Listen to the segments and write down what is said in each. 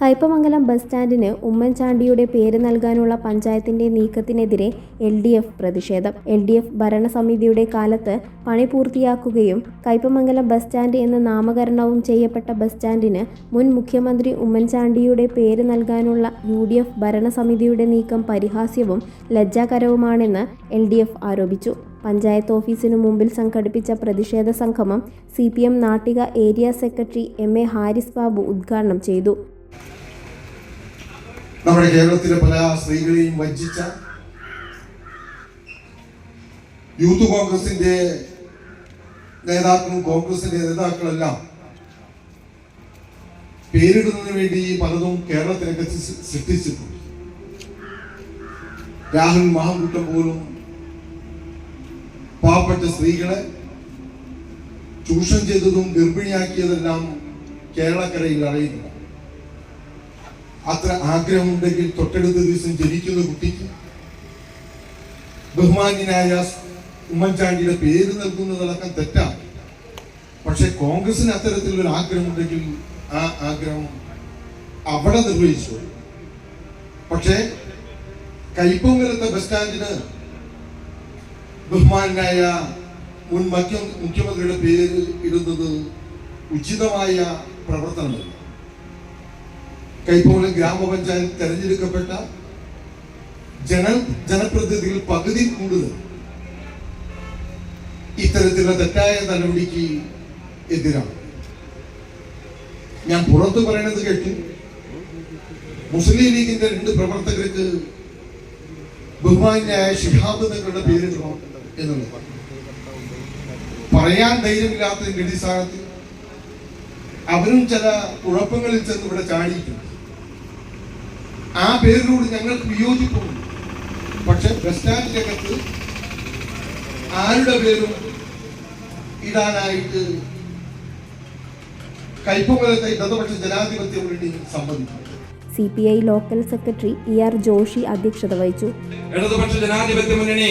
Kaipamangalam bus സ്റ്റാൻഡിന് ഉമ്മൻചാണ്ടിയുടെ പേര് നൽകാനുള്ള പഞ്ചായത്തിന്റെ നീക്കത്തിനെതിരെ എൽ ഡി എഫ് പ്രതിഷേധം. എൽ ഡി എഫ് ഭരണസമിതിയുടെ കാലത്ത് പണി പൂർത്തിയാക്കുകയും കയ്പമംഗലം ബസ് സ്റ്റാൻഡ് എന്ന നാമകരണവും ചെയ്യപ്പെട്ട ബസ് സ്റ്റാൻഡിന് മുൻ മുഖ്യമന്ത്രി ഉമ്മൻചാണ്ടിയുടെ പേര് നൽകാനുള്ള യു ഡി എഫ് ഭരണസമിതിയുടെ നീക്കം പരിഹാസ്യവും ലജ്ജാകരവുമാണെന്ന് എൽ ഡി എഫ് ആരോപിച്ചു. പഞ്ചായത്ത് ഓഫീസിനു മുമ്പിൽ സംഘടിപ്പിച്ച പ്രതിഷേധ സംഗമം C P M Nattika area secretary M A Haris Babu ഉദ്ഘാടനം ചെയ്തു. നമ്മുടെ കേരളത്തിലെ പല സ്ത്രീകളെയും വഞ്ചിച്ച യൂത്ത് കോൺഗ്രസിന്റെ നേതാക്കളും കോൺഗ്രസിന്റെ നേതാക്കളെല്ലാം പേരിടുന്നതിന് വേണ്ടി പലതും കേരളത്തിലൊക്കെ സൃഷ്ടിച്ചിട്ടുണ്ട്. രാഹുൽ മഹാകൂട്ടം പോലും പാവപ്പെട്ട സ്ത്രീകളെ ചൂഷണം ചെയ്തതും ഗർഭിണിയാക്കിയതെല്ലാം കേരളക്കരയിൽ അറിയുന്നു. അത്ര ആഗ്രഹമുണ്ടെങ്കിൽ തൊട്ടടുത്ത ദിവസം ജനിക്കുന്ന കുട്ടിക്ക് ബഹുമാന്യനായ ഉമ്മൻചാണ്ടിയുടെ പേര് നൽകുന്നതടക്കം തെറ്റാണ്. പക്ഷെ കോൺഗ്രസിന് അത്തരത്തിലൊരു ആഗ്രഹമുണ്ടെങ്കിൽ ആ ആഗ്രഹം അവിടെ നിർവഹിച്ചു. പക്ഷേ കൈപ്പൊങ്ങലത്തെ ബസ് സ്റ്റാൻഡിന് ബഹുമാനായ മുൻ മുഖ്യ മുഖ്യമന്ത്രിയുടെ പേര് ഇടുന്നത് ഉചിതമായ പ്രവർത്തനമല്ല. കൈപ്പോലം ഗ്രാമപഞ്ചായത്ത് തെരഞ്ഞെടുക്കപ്പെട്ട ജന ജനപ്രതിനിധികൾ പകുതി കൂടുതൽ ഇത്തരത്തിലുള്ള തെറ്റായ നടപടിക്ക് എതിരാണ്. ഞാൻ പുറത്ത് പറയണത് കേട്ടു. മുസ്ലിം ലീഗിന്റെ രണ്ട് പ്രവർത്തകർക്ക് ബഹുമാന്യായ ഷിഹാബ് തങ്ങളുടെ പേരിടണം എന്നുള്ളത്. പറയാൻ ധൈര്യമില്ലാത്തതിന്റെ അടിസ്ഥാനത്തിൽ അവരും ചില കുഴപ്പങ്ങളിൽ ചെന്ന് ഇവിടെ ചാടിയിട്ടുണ്ട്. ആ പേരിനോട് ഞങ്ങൾക്ക് വിയോജിപ്പുണ്ട്. പക്ഷെ ബസ് സ്റ്റാൻഡിനകത്ത് ആരുടെ പേരും ഇടാനായിട്ട് കൈപ്പുമലത്തെ ഇടതുപക്ഷ ജനാധിപത്യ മുന്നണി സമ്മതിക്കും. C P I local secretary E R Joshi അധ്യക്ഷത വഹിച്ചു. ഇടതുപക്ഷ ജനാധിപത്യ മുന്നണി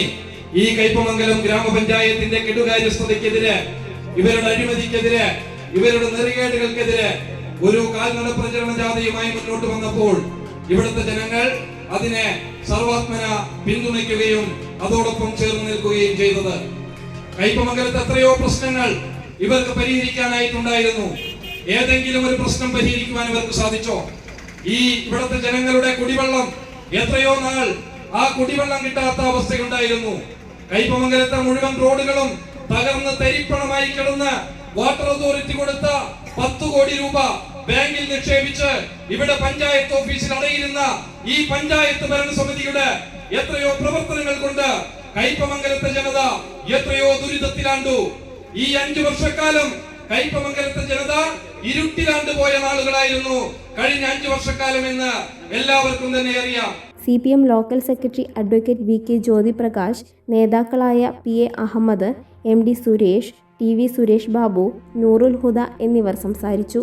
ഈ കൈപ്പമംഗലം ഗ്രാമപഞ്ചായത്തിന്റെ കെടുകാര്യസ്ഥതയ്ക്കെതിരെ ഇവരുടെ അഴിമതിക്കെതിരെ ഇവരുടെ നെറികേടുകൾക്കെതിരെ ഒരു കാൽനട പ്രചരണ ജാഥയുമായി മുന്നോട്ട് വന്നപ്പോൾ ഇവിടുത്തെ ജനങ്ങൾ അതിനെ സർവാത്മന പിന്തുണയ്ക്കുകയും അതോടൊപ്പം ചേർന്ന് നിൽക്കുകയും ചെയ്തത്. കൈപ്പമംഗലത്ത് എത്രയോ പ്രശ്നങ്ങൾ ഇവർക്ക് പരിഹരിക്കാനായിട്ടുണ്ടായിരുന്നു. ഏതെങ്കിലും ഒരു പ്രശ്നം പരിഹരിക്കുവാൻ ഇവർക്ക് സാധിച്ചോ? ഈ ഇവിടുത്തെ ജനങ്ങളുടെ കുടിവെള്ളം എത്രയോ നാൾ ആ കുടിവെള്ളം കിട്ടാത്ത അവസ്ഥയുണ്ടായിരുന്നു കൈപ്പമംഗലത്തെ മുഴുവൻ റോഡുകളും തകർന്ന് തരിപ്പണമായി കിടന്ന് വാട്ടർ അതോറിറ്റി കൊടുത്ത പത്ത് കോടി രൂപ ബാങ്കിൽ നിക്ഷേപിച്ച് ഇവിടെ പഞ്ചായത്ത് ഓഫീസിൽ അടയിരുന്ന ഈ പഞ്ചായത്ത് ഭരണസമിതിയുടെ എത്രയോ പ്രവർത്തനങ്ങൾ കൊണ്ട് കൈപ്പമംഗലത്തെ ജനത എത്രയോ ദുരിതത്തിലാണ്ടു. ഈ അഞ്ചു വർഷക്കാലം കൈപ്പമംഗലത്തെ ജനത ഇരുട്ടിലാണ്ട് പോയ നാളുകളായിരുന്നു. കഴിഞ്ഞ അഞ്ചു വർഷക്കാലം എന്ന് എല്ലാവർക്കും തന്നെ അറിയാം. C P M local secretary advocate V K Jyothiprakash നേതാക്കളായ P A Ahammed M D Suresh T V Suresh Babu Noorul Huda എന്നിവർ സംസാരിച്ചു.